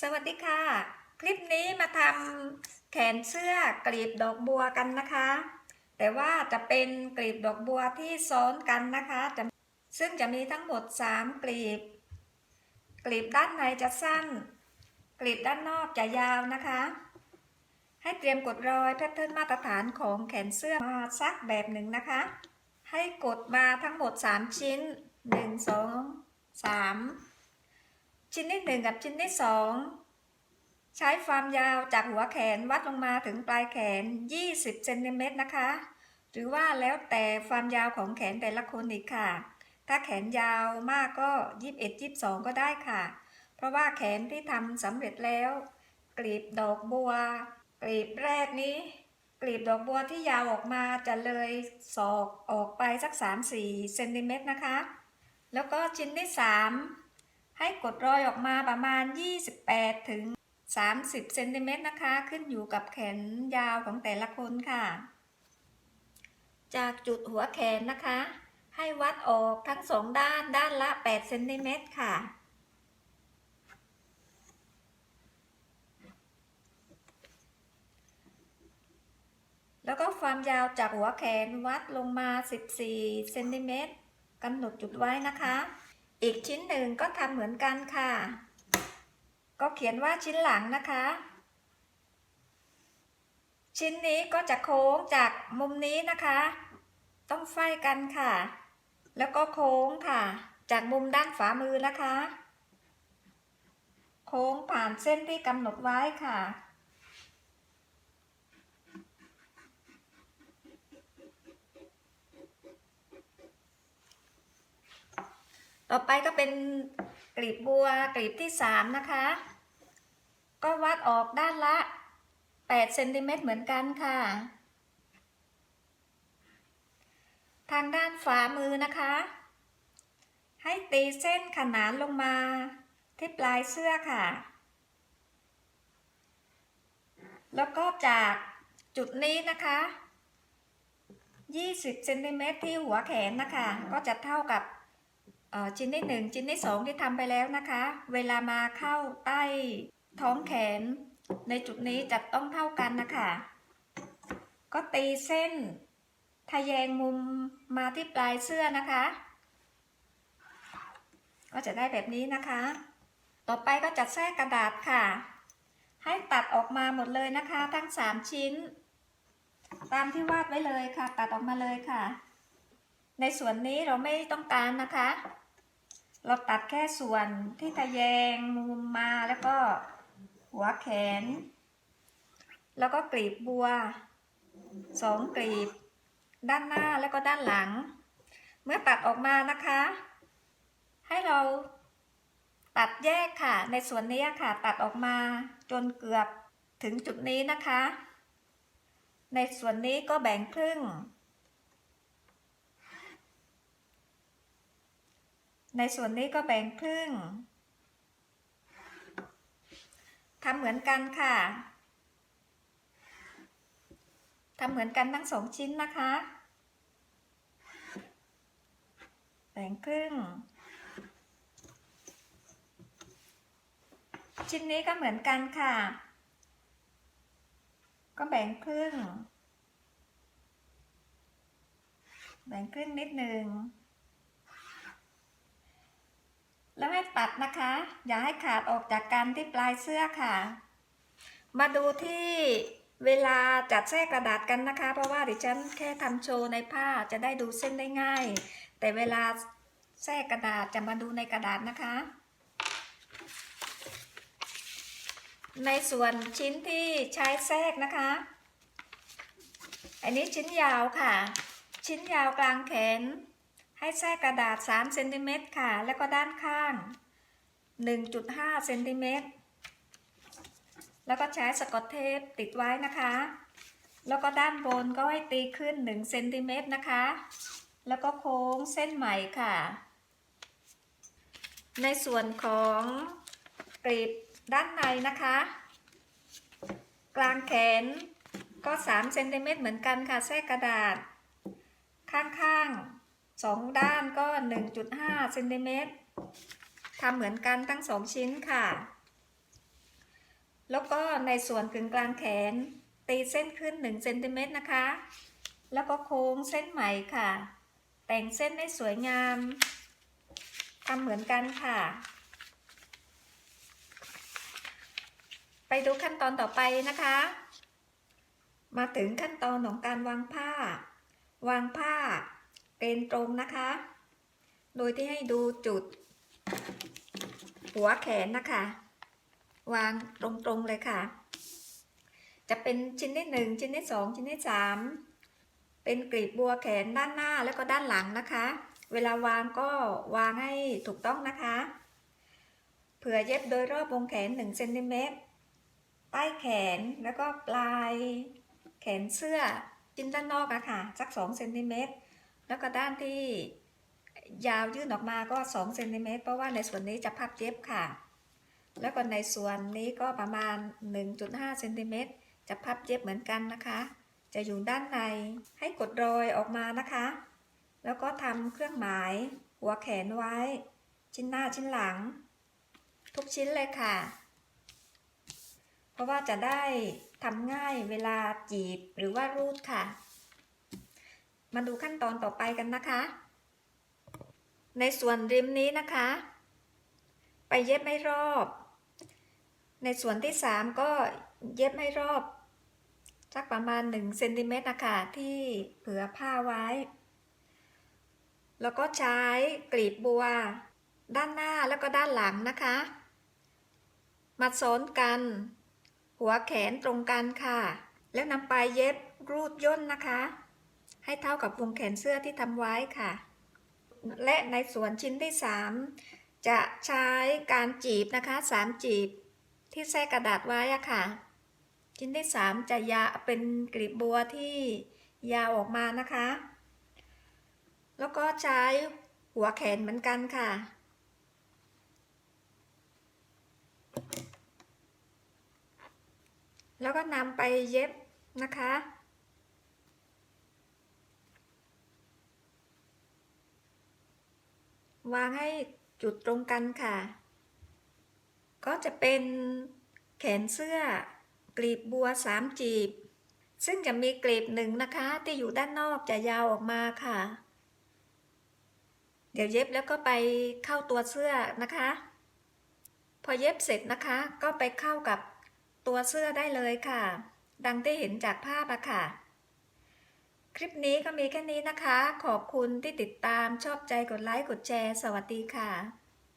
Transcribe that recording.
สวัสดีค่ะ คลิปนี้มาทำแขนเสื้อกลีบดอกบัวกันนะคะ แต่ว่าจะเป็นกลีบดอกบัวที่ซ้อนกันนะคะซึ่งจะมีทั้งหมด 3 กลีบ กลีบด้านในจะสั้น กลีบด้านนอกจะยาวนะคะ ให้เตรียมกดรอยแพทเทิร์นมาตรฐานของแขนเสื้อมาสักแบบหนึ่งนะคะ ให้กดมาทั้งหมด 3 ชิ้น 1 2 3 ชิ้นที่หนึ่งกับชิ้นที่สองใช้ความยาวจากหัวแขนวัดลงมาถึงปลายแขน 20เซนติเมตรนะคะ หรือว่าแล้วแต่ความยาวของแขนแต่ละคนอีกค่ะ ถ้าแขนยาวมากก็ 21 22 ก็ได้ค่ะ เพราะว่าแขนที่ทำสำเร็จแล้ว กลีบดอกบัว กลีบแรกนี้ กลีบดอกบัวที่ยาวออกมาจะเลยศอกออกไปสัก 3-4เซนติเมตรนะคะ แล้วก็ชิ้นที่ 3 ให้กดรอยออกมาประมาณ 28 ถึง 30เซนติเมตรนะคะ ขึ้นอยู่กับแขนยาวของแต่ละคนค่ะ จากจุดหัวแขนนะคะ ให้วัดออกทั้งสองด้านด้านละ8เซนติเมตรค่ะแล้วก็ความยาวจากหัวแขนวัดลงมา 14 เซนติเมตรกำหนดจุดไว้นะคะ อีกชิ้นหนึ่งก็ทำเหมือนกันค่ะ ก็เขียนว่าชิ้นหลังนะคะ ชิ้นนี้ก็จะโค้งจากมุมนี้นะคะ ต้องไฟกันค่ะ แล้วก็โค้งค่ะ จากมุมด้านฝามือนะคะ โค้งผ่านเส้นที่กำหนดไว้ค่ะ ต่อไปก็เป็นกลีบบัวกลีบที่3นะคะ ก็วัดออกด้านละ8เซนติเมตรเหมือนกันค่ะ ทางด้านฝามือนะคะ ให้ตีเส้นขนานลงมาที่ปลายเสื้อค่ะ แล้วก็จากจุดนี้นะคะ 20เซนติเมตรที่หัวแขนนะคะ ก็จะเท่ากับ ชิ้นที่หนึ่งชิ้นที่สองที่ทำไปแล้วนะคะ เวลามาเข้าใต้ท้องแขน ในจุดนี้จะต้องเท่ากันนะคะ ก็ตีเส้นทะแยงมุมมาที่ปลายเสื้อนะคะ ก็จะได้แบบนี้นะคะ ต่อไปก็จัดแทรกกระดาษค่ะ ให้ตัดออกมาหมดเลยนะคะ ทั้ง 3 ชิ้น ตามที่วาดไว้เลยค่ะ ตัดออกมาเลยค่ะ ในส่วนนี้เราไม่ต้องการนะคะ เราตัดแค่ส่วนที่ทะแยงมุมมาแล้วก็หัวแขน แล้วก็กลีบบัวสองกลีบ ด้านหน้าแล้วก็ด้านหลัง เมื่อตัดออกมานะคะ ให้เราตัดแยกค่ะ ในส่วนนี้ค่ะ ตัดออกมาจนเกือบถึงจุดนี้นะคะ ในส่วนนี้ก็แบ่งครึ่ง ในส่วนนี้ก็แบ่งครึ่งทำเหมือนกันค่ะ ทำเหมือนกันทั้งสองชิ้นนะคะ แบ่งครึ่ง ชิ้นนี้ก็เหมือนกันค่ะ ก็แบ่งครึ่ง แบ่งครึ่งนิดหนึ่ง แล้วให้ตั ดนะคะ อย่าให้ขาดออกจากกันที่ปลายเสื้อค่ะ มาดูที่เวลาจัดแทรกกระดาษกันนะคะ เพราะว่าดิฉันแค่ทำโชว์ในผ้าจะได้ดูเส้นได้ง่าย แต่เวลาแทรกกระดาษจะมาดูในกระดาษนะคะ ในส่วนชิ้นที่ใช้แทรกนะคะ อันนี้ชิ้นยาวค่ะ ชิ้นยาวกลางแขนให้แทรกกระดาษ 3 เซนติเมตรค่ะ แล้วก็ด้านข้าง 1.5เซนติเมตรแล้วก็ใช้สกอตเทปติดไว้นะคะ แล้วก็ด้านบนก็ให้ตีขึ้น1เซนติเมตรนะคะ แล้วก็โค้งเส้นใหม่ค่ะ ในส่วนของกลีบด้านในนะคะ กลางแขนก็3เซนติเมตรเหมือนกันค่ะแทรกกระดาษ ข้างๆสองด้านก็ 1.5เซนติเมตร ทำเหมือนกันทั้งสองชิ้นค่ะ แล้วก็ในส่วนกึ่งกลางแขน ตีเส้นขึ้น1เซนติเมตรนะคะ แล้วก็โค้งเส้นใหม่ค่ะ แต่งเส้นให้สวยงามทำเหมือนกันค่ะ ไปดูขั้นตอนต่อไปนะคะ มาถึงขั้นตอนของการวางผ้า วางผ้าเป็นตรงนะคะ โดยที่ให้ดูจุด หัวแขนนะคะ วางตรงๆเลยค่ะ จะเป็นชิ้นที่หนึ่งชิ้นที่สองชิ้นที่สามเป็นกลีบบัวแขนด้านหน้าแล้วก็ด้านหลังนะคะ เวลาวางก็วางให้ถูกต้องนะคะ เผื่อเย็บโดยรอบวงแขน1เซนติเมตรใต้แขนแล้วก็ปลายแขนเสื้อชิ้นด้านนอกอะค่ะสัก2เซนติเมตรแล้วก็ด้านที่ ยาวยื่นออกมาก็2เซนติเมตรเพราะว่าในส่วนนี้จะพับเย็บค่ะ แล้วก็ในส่วนนี้ก็ประมาณ 1.5เซนติเมตรจะพับเย็บเหมือนกันนะคะ จะอยู่ด้านในให้กดรอยออกมานะคะ แล้วก็ทำเครื่องหมาย หัวแขนไว้ ชิ้นหน้าชิ้นหลัง ทุกชิ้นเลยค่ะ เพราะว่าจะได้ทำง่ายเวลาจีบหรือว่ารูดค่ะ มาดูขั้นตอนต่อไปกันนะคะ ในส่วนริมนี้นะคะ ไปเย็บให้รอบ ในส่วนที่ 3 ก็เย็บให้รอบสักประมาณ1เซนติเมตรนะคะที่เผื่อผ้าไว้ แล้วก็ใช้กลีบบัว ด้านหน้าแล้วก็ด้านหลังนะคะ มาซ้อนกัน หัวแขนตรงกันค่ะ แล้วนำไปเย็บรูดย่นนะคะ ให้เท่ากับวงแขนเสื้อที่ทำไว้ค่ะ และในส่วนชิ้นที่ 3 จะใช้การจีบนะคะ 3 จีบที่แทรกกระดาษไว้อะค่ะ ชิ้นที่ 3 จะยาเป็นกลีบบัวที่ยาวออกมานะคะ แล้วก็ใช้หัวแขนเหมือนกันค่ะแล้วก็นำไปเย็บนะคะ วางให้จุดตรงกันค่ะ ก็จะเป็นแขนเสื้อกลีบบัวสามจีบ ซึ่งจะมีกลีบหนึ่งนะคะที่อยู่ด้านนอกจะยาวออกมาค่ะ เดี๋ยวเย็บแล้วก็ไปเข้าตัวเสื้อนะคะ พอเย็บเสร็จนะคะก็ไปเข้ากับตัวเสื้อได้เลยค่ะ ดังที่เห็นจากภาพอะค่ะ คลิปนี้ก็มีแค่นี้นะคะ ขอบคุณที่ติดตามชอบใจกดไลค์กดแชร์ สวัสดีค่ะ